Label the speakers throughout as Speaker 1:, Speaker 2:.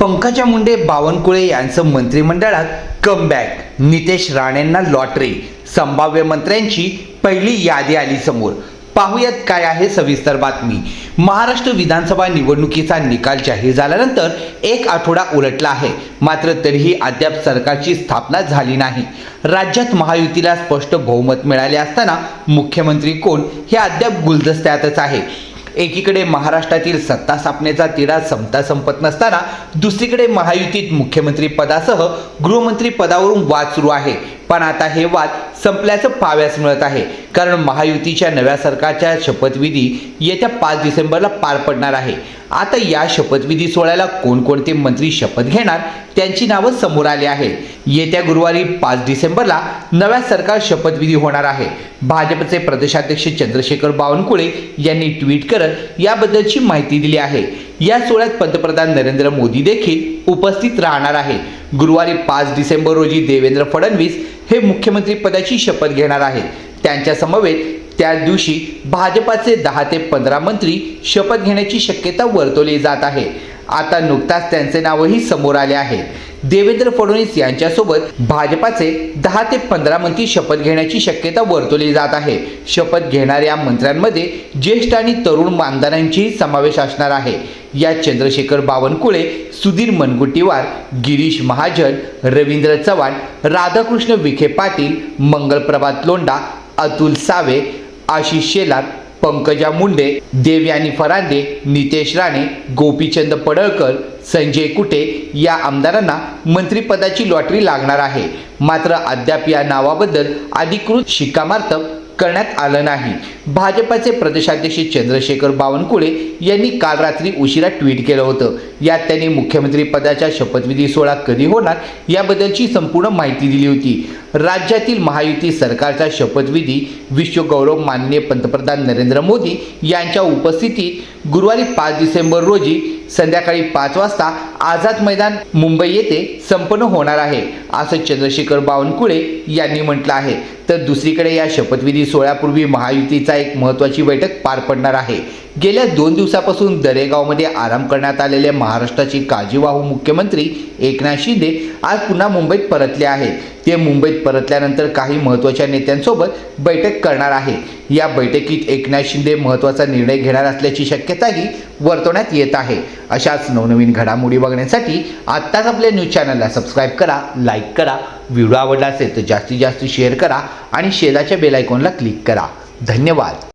Speaker 1: पंकजा मुंडे बावनकुळे यांचं मंत्रिमंडळात कमबॅक नितेश राणेंना लॉटरी संभाव्य मंत्र्यांची पहिली यादी आली समोर. पाहूयात काय आहे सविस्तर बातमी. महाराष्ट्र विधानसभा निवडणुकीचा निकाल जाहीर झाल्यानंतर एक आठवडा उलटला आहे. मात्र तरीही अद्याप सरकारची स्थापना झाली नाही. राज्यात महायुतीला स्पष्ट बहुमत मिळाले असताना मुख्यमंत्री कोण हे अद्याप गुलदस्त्यातच आहे. एकीकडे महाराष्ट्रातील सत्ता स्थापनेचा तिढा संपता संपत नसताना दुसरीकडे महायुतीत मुख्यमंत्री पदासह गृहमंत्री पदावरून वाद सुरू आहे. पण आता हे वाद संपल्याचं पाहाव्यास मिळत आहे. कारण महायुतीच्या नव्या सरकारच्या शपथविधी येत्या पाच डिसेंबरला पार पडणार आहे. आता या शपथविधी सोहळ्याला कोणकोणते मंत्री शपथ घेणार त्यांची नावं समोर आली आहे येत्या गुरुवारी पाच डिसेंबरला नव्या सरकार शपथविधी होणार आहे. भाजपचे प्रदेशाध्यक्ष चंद्रशेखर बावनकुळे यांनी ट्विट करत याबद्दलची माहिती दिली आहे. या सोहळ्यात पंतप्रधान नरेंद्र मोदी देखील उपस्थित राहणार आहे गुरुवारी पाच डिसेंबर रोजी देवेंद्र फडणवीस हे मुख्यमंत्रीपदाची शपथ घेणार आहेत. त्यांच्या समवेत त्या दिवशी भाजपाचे दहा ते पंधरा मंत्री शपथ घेण्याची शक्यता वर्तवली जात आहे. आता नुकताच त्यांचे नावही समोर आले आहे. देवेंद्र फडणवीस यांच्यासोबत भाजपाचे दहा ते पंधरा मंत्री शपथ घेण्याची शक्यता वर्तवली जात आहे. शपथ घेणाऱ्या मंत्र्यांमध्ये ज्येष्ठ आणि तरुण आमदारांचीही समावेश असणार आहे. या चंद्रशेखर बावनकुळे सुधीर मनगुट्टीवार गिरीश महाजन रवींद्र चव्हाण राधाकृष्ण विखे पाटील मंगलप्रभात लोंडा अतुल सावे आशिष शेलार पंकजा मुंडे देवयानी फरांदे नितेश राणे गोपीचंद पडळकर संजय कुटे या आमदारांना मंत्रिपदाची लॉटरी लागणार आहे. मात्र अद्याप या नावाबद्दल अधिकृत शिक्कामार्तब करण्यात आलं नाही. भाजपाचे प्रदेशाध्यक्ष चंद्रशेखर बावनकुळे यांनी काल रात्री उशिरा ट्विट केलं होतं. यात त्यांनी मुख्यमंत्री पदाच्या शपथविधी सोहळा कधी होणार याबद्दलची संपूर्ण माहिती दिली होती. राज्यातील महायुती सरकारचा शपथविधी विश्वगौरव माननीय पंतप्रधान नरेंद्र मोदी यांच्या उपस्थितीत गुरुवारी पाच डिसेंबर रोजी संध्याकाळी पाच वाजता आझाद मैदान मुंबई येथे संपन्न होणार आहे असं चंद्रशेखर बावनकुळे यांनी म्हटलं आहे. तर दुसरीकडे या शपथविधी सोहळ्यापूर्वी महायुतीचा एक महत्त्वाची बैठक पार पडणार आहे. गेल्या दोन दिवसापासून दरेगावमध्ये आराम करण्यात आलेले महाराष्ट्राचे काळजीवाहू मुख्यमंत्री एकनाथ शिंदे आज पुन्हा मुंबईत परतले आहेत. ते मुंबईत परतल्यानंतर काही महत्त्वाच्या नेत्यांसोबत बैठक करणार आहे या बैठकीत एकनाथ शिंदे महत्त्वाचा निर्णय घेणार असल्याची शक्यताही वर्तवण्यात येत आहे. अशाच नवनवीन घडामोडी बघण्यासाठी आत्ताच आपल्या न्यूज चॅनलला सबस्क्राईब करा लाईक करा व्हिडिओ आवडला असेल तर जास्तीत जास्त शेअर करा आणि शेजारच्या बेलायकॉनला क्लिक करा. धन्यवाद.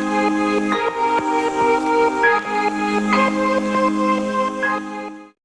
Speaker 1: Bye.